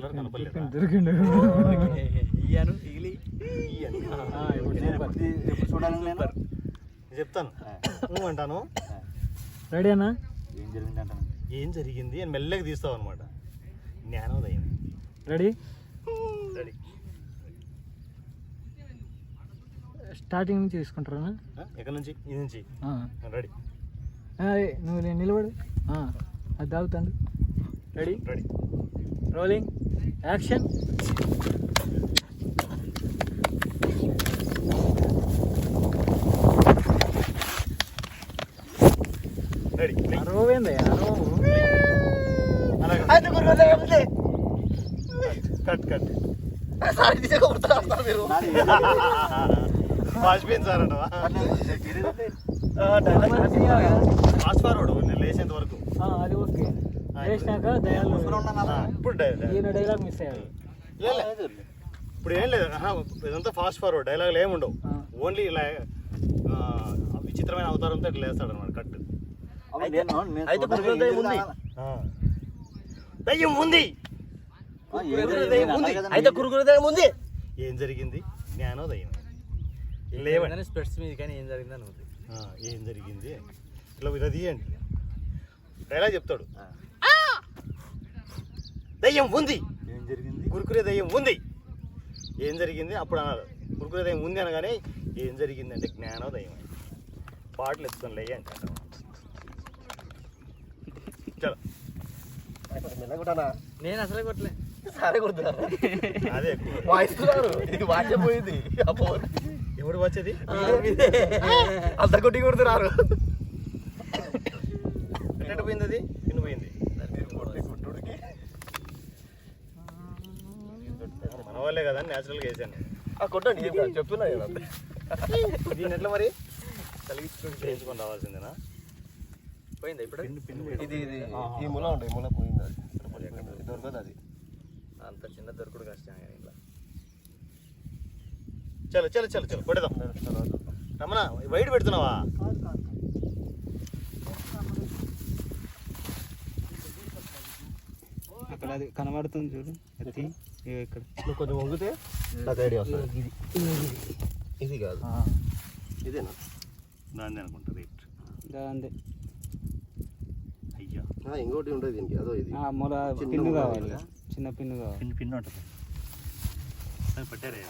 దొరికిండు. ఇయ్యాను ఇగిలి. ఎప్పుడు చూడాలి నేను. చెప్తాను. నువ్వు అంటాను. రెడీ అన్నా? ఏం జరిగింది అంటాను. ఏం జరిగింది అని మెల్లగా తీస్తావు అనమాట జ్ఞానోదయం. రెడీ రెడీ స్టార్టింగ్ నుంచి తీసుకుంటారా? ఎక్కడి నుంచి? ఇది నుంచి. రెడీ నువ్వు నేను నిలబడు. ఆ, అది తాగుతాండు. Ready ready rolling action ready అరవేంది అరవ అలాగే. కట్ కట్ వాజ్పేయింది సార్ అంటవా? ఫాస్ట్ ఫార్వర్డ్ నేను లేచేంత వరకు. అది ఓకే. దయాలు ఇప్పుడు ఈయన డైలాగ్ మిస్ అయ్యాడు. ఇప్పుడు ఏం లేదు. ఇదంతా ఫాస్ట్ ఫార్వర్డ్ డైలాగులు ఏమి ఉండవు. ఓన్లీ ఇలా ఆ, విచిత్రమైన అవతారంతో ఇట్లా వేస్తాడు అనమాట కట్ అయితే గురుకులదయం ఉంది. దయ్యం ఉంది. అయితే కురుకులదయం ఉంది. ఏం జరిగింది? జ్ఞానోదయం లేవండి స్పెట్స్ మీద కానీ ఏం జరిగిందని ఉంది. ఆ, ఏం జరిగింది? ఇట్లా ఇలా తీయండి డైలాగ్ చెప్తాడు దయ్యం ఉంది. ఏం జరిగింది? కురుకురే దయ్యం ఉంది. ఏం జరిగింది? అప్పుడు అన్నారు. కురుకురే దయ్యం ఉంది అనగానే ఏం జరిగింది అంటే జ్ఞానోదయం పాటలు ఎత్తుకొని లేయ అంటే. చలో. నేను అసలే కొట్టలే. సరే కొడుతున్నారు అదే. వాయిస్తున్నారు. ఇది వాచ్య పోయింది. ఎప్పుడు వచ్చేది అంత కొట్టి కొడుతున్నారు. ఎట్ట పోయింది అది? కింద వాళ్ళే కదా న్యాచురల్గా వేసాను. కొట్టండి చెప్తున్నా దీన్ని ఎట్లా మరి? కలిగించుకొని చేయించుకొని రావాల్సిందేనా? పోయిందా ఇప్పుడు? ఇది ఇది ఈ మూల ఉంటుంది ఈ మూల పోయింది అది. దొరకదు అది. అంత చిన్న దొరకడు కష్టం ఇట్లా. చలో చలో చలో చలో కొడదాం. రమణ వైట్ పెడుతున్నావా? అక్కడ అది కనబడుతుంది చూడు. ఎత్తి ఇక్కడ. నువ్వు కొంచెం వంగితే నాకు ఐడియా వస్తుంది. ఇది. కాదు. ఇదేనా? దాన్ని అనుకుంటా రైట్. అంతే. అయ్యా. ఇంకోటి ఉంటుంది దీనికి అదో ఇది. మొల చిన్న పిన్ను కావాలి. చిన్న పిన్ను కావాలి. పిన్ పిన్ ఉంటుంది. పట్టారే.